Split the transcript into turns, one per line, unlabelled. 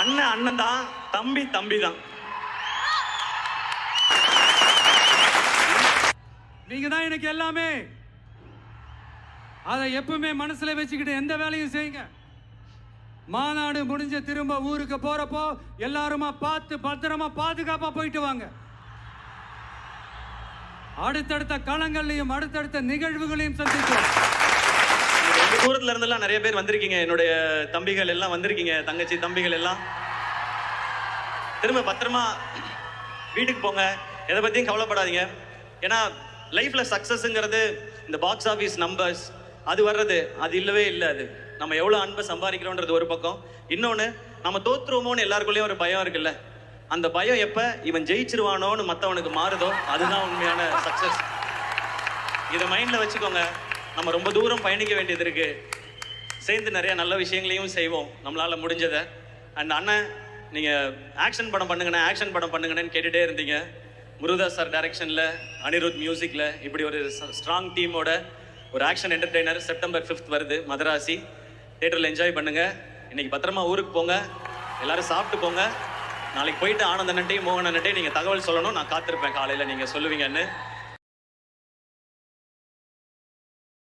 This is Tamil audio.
அண்ணன் அண்ணன் தான் தம்பி தம்பி தான்.
நீங்க தான் எனக்கு எல்லாமே. அதை எப்பவுமே மனசுல வச்சுக்கிட்டு எந்த வேலையும் செய்யுங்க. மாநாடு முடிஞ்ச திரும்ப ஊருக்கு போறப்போ எல்லாருமா பார்த்து பத்திரமா பாதுகாப்பா போயிட்டு வாங்க. அடுத்தடுத்த களங்கள்லையும் அடுத்தடுத்த நிகழ்வுகளையும் சந்திச்சோம்
தூரத்துல இருந்தெல்லாம் நிறைய பேர் வந்திருக்கீங்க. என்னுடைய தம்பிகள் எல்லாம் வந்திருக்கீங்க. தங்கச்சி தம்பிகள் எல்லாம். திரும்ப பத்திரமா வீட்டுக்கு போங்க. எதை பத்தியும் கவலைப்படாதீங்க. ஏன்னா லைஃப்ல சக்சஸ்ங்கிறது இந்த பாக்ஸ் ஆஃபீஸ் நம்பர்ஸ் அது வர்றது அது இல்லவே இல்லை அது. நம்ம எவ்வளோ அன்பை சம்பாதிக்கிறோன்றது ஒரு பக்கம். இன்னொன்று நம்ம தோத்துருவோமோன்னு எல்லாருக்குள்ளேயும் ஒரு பயம் இருக்குல்ல. அந்த பயம் எப்போ? இவன் ஜெயிச்சிருவானோன்னு மற்றவனுக்கு மாறுதோ அதுதான் உண்மையான சக்சஸ் இதை மைண்டில் வச்சுக்கோங்க. நம்ம ரொம்ப தூரம் பயணிக்க வேண்டியது இருக்கு. சேர்ந்து நிறைய நல்ல விஷயங்களையும் செய்வோம். நம்மளால முடிஞ்சதை. அண்ட் அண்ணன் நீங்கள் ஆக்ஷன் படம் பண்ணுங்கண்ணே ஆக்ஷன் படம் பண்ணுங்கண்ணேன்னு கேட்டுகிட்டே இருந்தீங்க. முருகதாஸ் சார் டைரக்ஷனில் அனிருத் மியூசிக்கில் இப்படி ஒரு ஸ்ட்ராங் டீமோட ஒரு ஆக்ஷன் என்டர்டெய்னர் செப்டம்பர் ஃபிஃப்த் வருது மதராசி. தேட்டரில் என்ஜாய் பண்ணுங்கள் இன்றைக்கி பத்திரமா ஊருக்கு போங்க. எல்லோரும் சாப்பிட்டு போங்க. நாளைக்கு போயிட்டு ஆனந்தன்ட்டையும் மோகனன்ட்டையும் நீங்கள் தகவல் சொல்லணும். நான் காத்திருப்பேன் காலையில் நீங்கள் சொல்லுவீங்கன்னு.